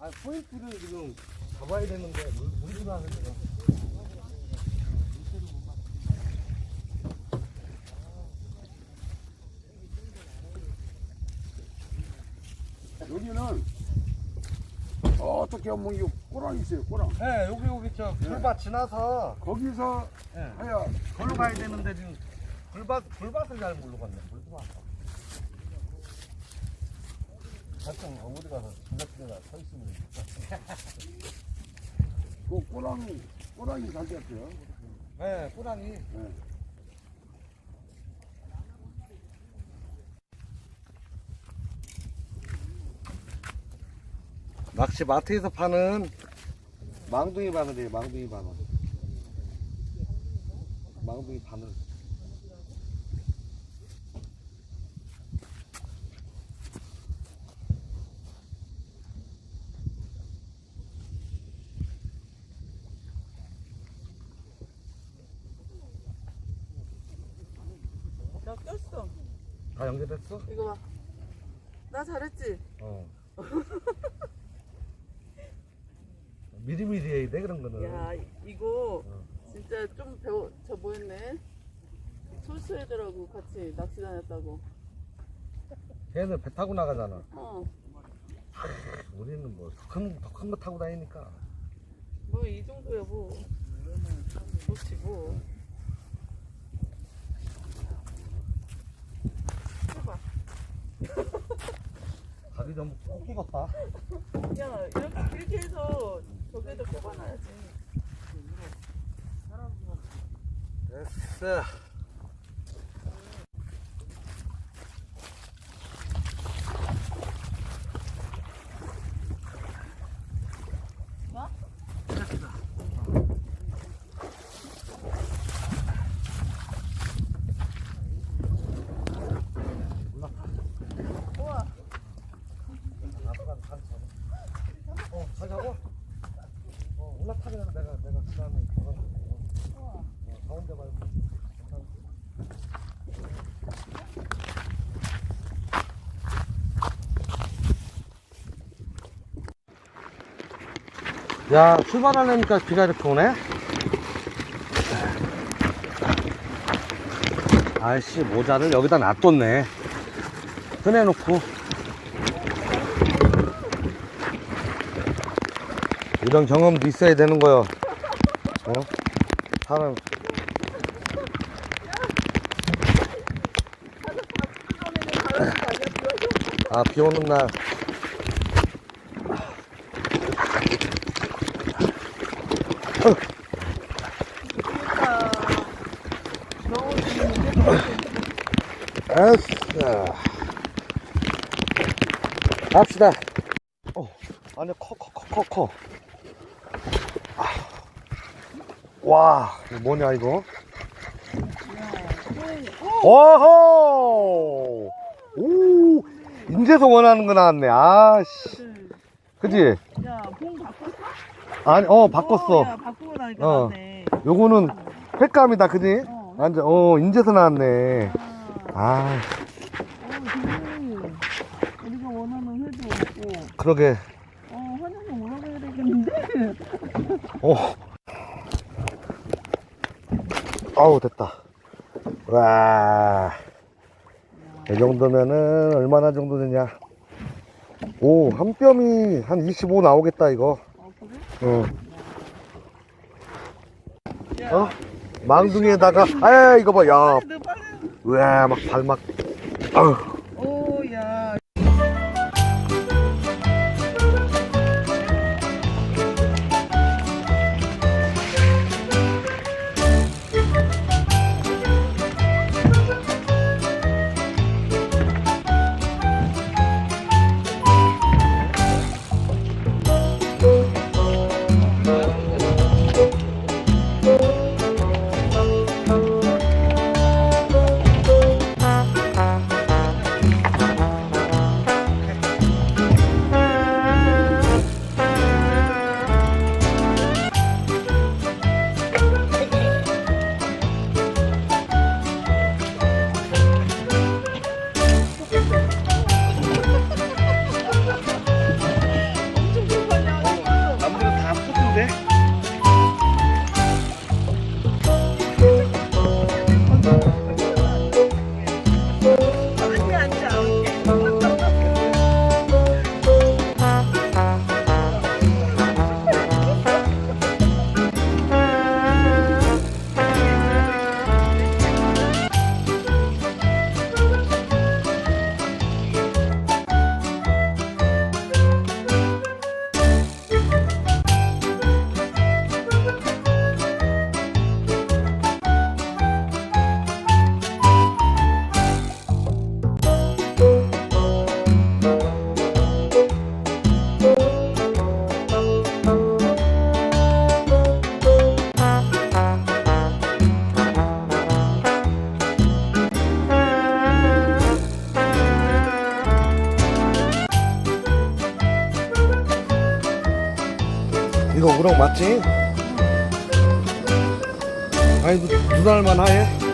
아 포인트를 지금 잡아야 되는데 물, 물이 들어가는 데가 여기는 어떻게 보면 이 꼬랑 있어요 꼬랑. 네 여기 여기 저 불밭 지나서 거기서 네. 해야 걸로 가야 되는데 지금 불밭 불밭을 잘 모르겠네. 불밭 하여튼 어디 가서 저녁에나 서 있으면 그 꼬랑 꼬랑이 잘 됐어요? 네 꾸랑이. 낚시 마트에서 파는 망둥이 바늘이에요 망둥이 바늘. 망둥이 바늘 나 꼈어. 다 연결됐어? 이거 봐. 나 잘했지? 어 미리미리 해야 돼 그런 거는 야, 이거 어. 진짜 좀 배워, 저 뭐였네? 솔수 애들하고 같이 낚시 다녔다고. 걔는 배 타고 나가잖아 어, 우리는 뭐 더 큰 더 큰 거 타고 다니니까 뭐 이 정도야 뭐. 좋지 뭐. 전부 꼭 익었다 야, 이렇게 길게 해서 저기에다 꼽아놔야지. 됐어 뭐? 우와. 어, 가자고? 어, 올라타면 내가, 내가 그 다음에 가가지고. 어, 가운데 말고. 야, 출발하려니까 비가 이렇게 오네? 아이씨, 모자를 여기다 놔뒀네. 꺼내놓고. 이런 경험도 있어야 되는 거요. 어? 사람. 아, 비 오는 날. 아싸. 갑시다. 어, 안에 커, 커, 커, 커, 커. 아. 와, 이거 뭐냐, 이거? 오호! 오! 인제서 원하는 거 나왔네. 아씨. 그지? 야, 봉 바꿨어? 아니, 어, 바꿨어. 야, 바꾸고 나니까 어. 나네. 요거는 횟감이다, 그지? 어. 완전, 어, 인제서 나왔네. 아, 아, 어, 지금 우리가 원하는 회도 없고, 그러게. 어, 환영이 오라고 해야 되겠는데? 어. 아우, 됐다. 와. 이 정도면은 얼마나 정도 되냐. 오, 한 뼘이 한 25 나오겠다, 이거. 어? 어. 망둥이에다가, 아, 이거 봐, 야. 너 빨리. 우와, 막 발 막. 아 이거 우럭 맞지? 아이고 두 달만 하해?